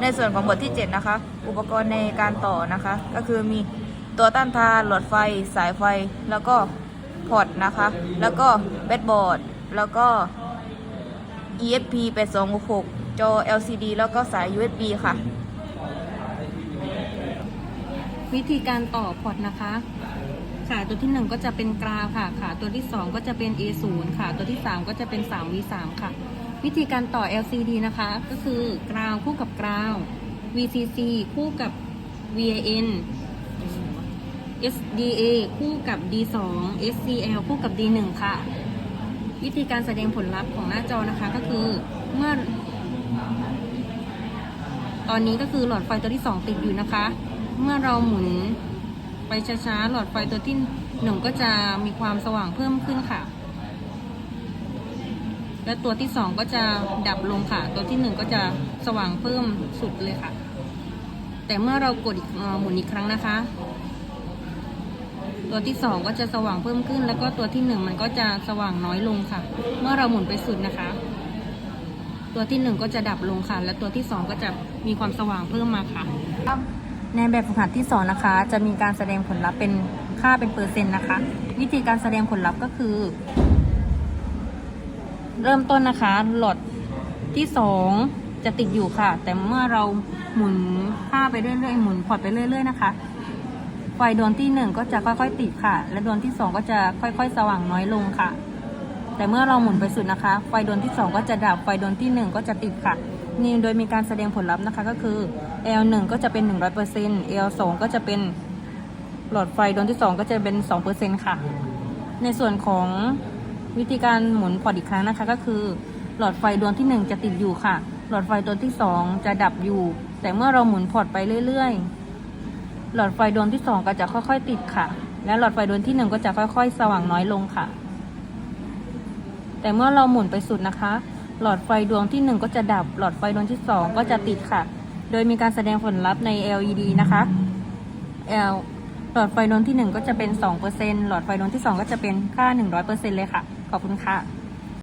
ในส่วนของบทที่ 7 นะคะ อุปกรณ์ในการต่อนะคะ ก็คือมีตัวต้านทานหลอดไฟ สายไฟ แล้วก็พอร์ตนะคะ แล้วก็แบตบอร์ด แล้วก็ ESP 8266จอ LCD แล้วก็สาย USB ค่ะ วิธีการต่อพอร์ตนะคะ ขาตัวที่ 1 ก็จะเป็นกราวค่ะ ขาตัวที่ 2 ก็จะเป็น A0 ค่ะ ตัวที่ 3 ก็จะเป็น 3V3 ค่ะ วิธีการต่อ LCD นะคะ ก็คือกราวคู่กับกราว VCC คู่กับ VIN SDA คู่กับ D2 SCL คู่กับ D1 ค่ะ วิธีการแสดงผลลัพธ์ของหน้าจอนะคะก็คือเมื่อ ตอนนี้ก็คือหลอดไฟตัวที่ 2 ติดอยู่นะคะ เมื่อเราหมุนไปช้าๆ หลอดไฟตัวที่หนึ่งก็จะมีความสว่างเพิ่มขึ้นค่ะ และตัวที่2ก็จะดับลงค่ะ ตัวที่1ก็จะสว่างเพิ่มสุดเลยค่ะ แต่เมื่อเรากดหมุนอีกครั้งนะคะ ตัวที่2ก็จะสว่างเพิ่มขึ้น แล้วก็ตัวที่1มันก็จะสว่างน้อยลงค่ะ เมื่อเราหมุนไปสุดนะคะ ตัวที่1ก็จะดับลงค่ะ และตัวที่2ก็จะมีความสว่างเพิ่มมาค่ะ ในแบบฝึกหัดที่2นะคะ จะมีการแสดงผลลัพธ์เป็นค่าเป็นเปอร์เซ็นต์นะคะ วิธีการแสดงผลลัพธ์ก็คือ เริ่มต้นนะคะ หลอดที่2จะติดอยู่ค่ะ แต่เมื่อเราหมุนค่าไปเรื่อยๆ หมุนพอร์ตไปเรื่อยๆนะคะ ไฟดวงที่1ก็จะค่อยๆติดค่ะ และดวงที่2ก็จะค่อยๆ สว่างน้อยลงค่ะ แต่เมื่อเราหมุนไปสุดนะคะ ไฟดวงที่2ก็จะดับ ไฟดวงที่1ก็จะติดค่ะ นี่โดยมีการแสดงผลลัพธ์นะคะก็คือ L1 ก็จะเป็น 100% L2 ก็จะเป็นหลอดไฟดวงที่2ก็จะเป็น 2%ค่ะ ในส่วนของ วิธีการหมุนพอร์ตอีกครั้งนะคะ ก็คือ หลอดไฟดวงที่ 1 จะติดอยู่ค่ะ หลอดไฟดวงที่ 2 จะดับอยู่ แต่เมื่อเราหมุนพอร์ตไปเรื่อยๆ หลอดไฟดวงที่ 2 ก็จะค่อยๆติดค่ะ และหลอดไฟดวงที่ 1 ก็จะค่อย ๆ สว่างน้อยลงค่ะ แต่เมื่อเราหมุนไปสุดนะคะ หลอดไฟดวงที่ 1 ก็จะดับ หลอดไฟดวงที่ 2 ก็จะติดค่ะ โดยมีการแสดงผลลัพธ์ใน LED นะคะ L หลอดไฟดวงที่ 1 ก็จะเป็น 2%หลอดไฟดวงที่ 2 ก็จะเป็นค่า 100%เลยค่ะ ขอบคุณค่ะ